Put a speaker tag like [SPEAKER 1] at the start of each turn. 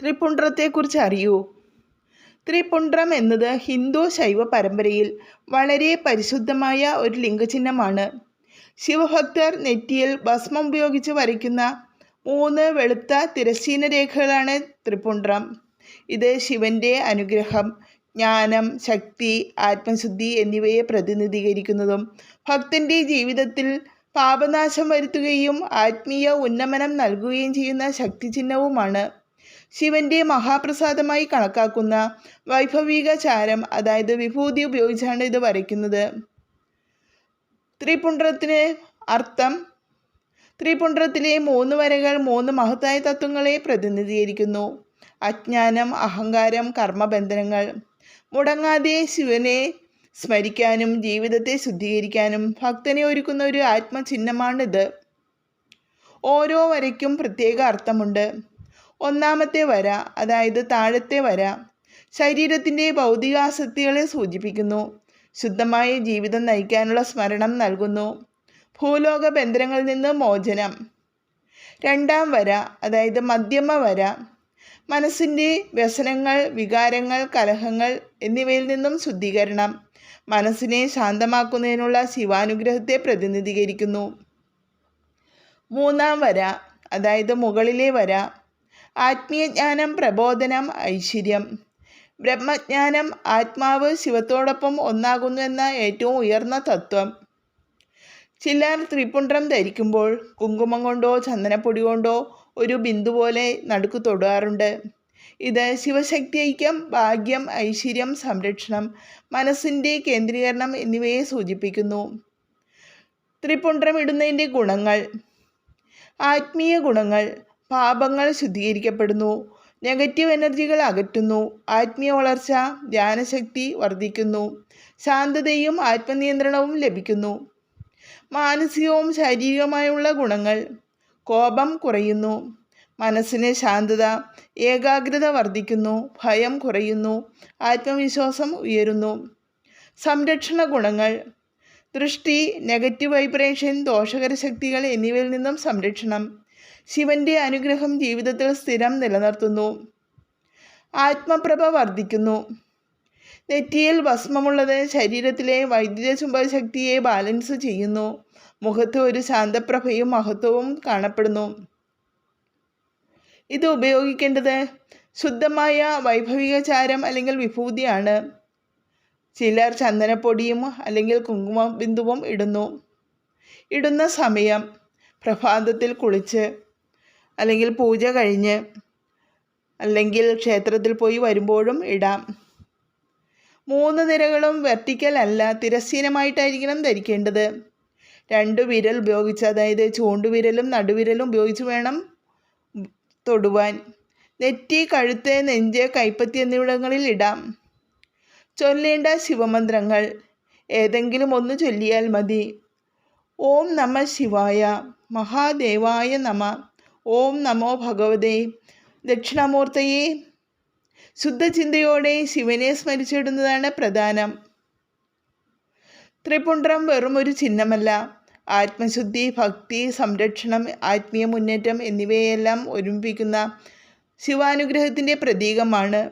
[SPEAKER 1] ത്രിപുണ്ഡ്രത്തെക്കുറിച്ച് അറിയൂ ത്രിപുണ്ഡ്രം എന്നത് ഹിന്ദു ശൈവ പരമ്പരയിൽ വളരെ പരിശുദ്ധമായ ഒരു ലിംഗചിഹ്നമാണ്. ശിവഭക്തർ നെറ്റിയിൽ ഭസ്മം ഉപയോഗിച്ച് വരയ്ക്കുന്ന മൂന്ന് വെളുത്ത തിരശ്ചീന രേഖകളാണ് ത്രിപുണ്ഡ്രം. ഇത് ശിവന്റെ അനുഗ്രഹം ജ്ഞാനം ശക്തി ആത്മശുദ്ധി എന്നിവയെ പ്രതിനിധീകരിക്കുന്നതും ഭക്തന്റെ ജീവിതത്തിൽ പാപനാശം വരുത്തുകയും ആത്മീയ ഉന്നമനം നൽകുകയും ചെയ്യുന്ന ശക്തി ചിഹ്നവുമാണ് ശിവന്റെ മഹാപ്രസാദമായി കണക്കാക്കുന്ന വൈഭവിക ചാരം അതായത് വിഭൂതി ഉപയോഗിച്ചാണ് ഇത് വരയ്ക്കുന്നത്. ത്രിപുണ്ഡ്രത്തിന് അർത്ഥം ത്രിപുണ്ഡ്രത്തിലെ മൂന്ന് വരകൾ മൂന്ന് മഹത്തായ തത്വങ്ങളെ പ്രതിനിധീകരിക്കുന്നു. അജ്ഞാനം അഹങ്കാരം കർമ്മബന്ധനങ്ങൾ. മുടങ്ങാതെ ശിവനെ സ്മരിക്കാനും ജീവിതത്തെ ശുദ്ധീകരിക്കാനും ഭക്തനെ ഒരുക്കുന്ന ഒരു ആത്മചിഹ്നമാണിത്. ഓരോ വരയ്ക്കും പ്രത്യേക അർത്ഥമുണ്ട്. ഒന്നാമത്തെ വര അതായത് താഴത്തെ വര ശരീരത്തിന്റെ ഭൗതികാസക്തികളെ സൂചിപ്പിക്കുന്നു. ശുദ്ധമായ ജീവിതം നയിക്കാനുള്ള സ്മരണം നൽകുന്നു. ഭൂലോക ബന്ധനങ്ങളിൽ നിന്ന് മോചനം. രണ്ടാം വര അതായത് മധ്യമ വര മനസ്സിന്റെ വ്യസനങ്ങൾ വികാരങ്ങൾ കലഹങ്ങൾ എന്നിവയിൽ നിന്നും ശുദ്ധീകരണം. മനസ്സിനെ ശാന്തമാക്കുന്നതിനുള്ള ശിവാനുഗ്രഹത്തെ പ്രതിനിധീകരിക്കുന്നു. മൂന്നാം വര അതായത് മുകളിലെ വര ആത്മീയജ്ഞാനം പ്രബോധനം ഐശ്വര്യം. ബ്രഹ്മജ്ഞാനം ആത്മാവ് ശിവത്തോടൊപ്പം ഒന്നാകുന്നു എന്ന ഏറ്റവും ഉയർന്ന തത്വം. ചിലർ ത്രിപുണ്ഡ്രം ധരിക്കുമ്പോൾ കുങ്കുമം കൊണ്ടോ ചന്ദനപ്പൊടി കൊണ്ടോ ഒരു ബിന്ദു പോലെ നടുക്ക് തൊടാറുണ്ട്. ഇത് ശിവശക്തി ഐക്യം ഭാഗ്യം ഐശ്വര്യം സംരക്ഷണം മനസ്സിന്റെ കേന്ദ്രീകരണം എന്നിവയെ സൂചിപ്പിക്കുന്നു. ത്രിപുണ്ഡ്രം ഇടുന്നതിന്റെ ഗുണങ്ങൾ. ആത്മീയ ഗുണങ്ങൾ. പാപങ്ങൾ ശുദ്ധീകരിക്കപ്പെടുന്നു. നെഗറ്റീവ് എനർജികൾ അകറ്റുന്നു. ആത്മീയ വളർച്ച ധ്യാനശക്തി വർദ്ധിക്കുന്നു. ശാന്തതയും ആത്മനിയന്ത്രണവും ലഭിക്കുന്നു. മാനസികവും ശാരീരികവുമായുള്ള ഗുണങ്ങൾ കോപം കുറയുന്നു. മനസ്സിന് ശാന്തത ഏകാഗ്രത വർദ്ധിക്കുന്നു. ഭയം കുറയുന്നു. ആത്മവിശ്വാസം ഉയരുന്നു. സംരക്ഷണ ഗുണങ്ങൾ ദൃഷ്ടി നെഗറ്റീവ് വൈബ്രേഷൻ ദോഷകര ശക്തികൾ എന്നിവയിൽ നിന്നും സംരക്ഷണം. ശിവന്റെ അനുഗ്രഹം ജീവിതത്തിൽ സ്ഥിരം നിലനിർത്തുന്നു. ആത്മപ്രഭ വർദ്ധിക്കുന്നു. നെറ്റിയിൽ ഭസ്മമുള്ളത് ശരീരത്തിലെ വൈദ്യുത ചുംബശക്തിയെ ബാലൻസ് ചെയ്യുന്നു. മുഖത്ത് ഒരു ശാന്തപ്രഭയും മഹത്വവും കാണപ്പെടുന്നു. ഇത് ഉപയോഗിക്കേണ്ടത് ശുദ്ധമായ വൈഭവിക ചാരം അല്ലെങ്കിൽ വിഭൂതിയാണ്. ചിലർ ചന്ദനപ്പൊടിയും അല്ലെങ്കിൽ കുങ്കുമ ബിന്ദുവും ഇടുന്നു. ഇടുന്ന സമയം പ്രഭാതത്തിൽ കുളിച്ച് അല്ലെങ്കിൽ പൂജ കഴിഞ്ഞ് അല്ലെങ്കിൽ ക്ഷേത്രത്തിൽ പോയി വരുമ്പോഴും ഇടാം. മൂന്ന് നിരകളും വെർട്ടിക്കൽ അല്ല തിരശ്ചീനമായിട്ടായിരിക്കണം ധരിക്കേണ്ടത്. രണ്ട് വിരൽ ഉപയോഗിച്ച് അതായത് ചൂണ്ടുവിരലും നടുവിരലും ഉപയോഗിച്ച് വേണം തൊടുവാൻ. നെറ്റി കഴുത്ത് നെഞ്ച് കൈപ്പത്തി എന്നിവിടങ്ങളിൽ ഇടാം. ചൊല്ലേണ്ട ശിവമന്ത്രങ്ങൾ. ഏതെങ്കിലും ഒന്ന് ചൊല്ലിയാൽ മതി. ഓം നമ ശിവായ മഹാദേവായ നമ. ഓം നമോ ഭഗവതേ. ദക്ഷിണാമൂർത്തയെ ശുദ്ധചിന്തയോടെ ശിവനെ സ്മരിച്ചിടുന്നതാണ് പ്രധാനം. ത്രിപുണ്ഡ്രം വെറും ഒരു ചിഹ്നമല്ല. ആത്മശുദ്ധി ഭക്തി സംരക്ഷണം ആത്മീയ മുന്നേറ്റം എന്നിവയെല്ലാം ഒരുമിപ്പിക്കുന്ന ശിവാനുഗ്രഹത്തിന്റെ പ്രതീകമാണ്.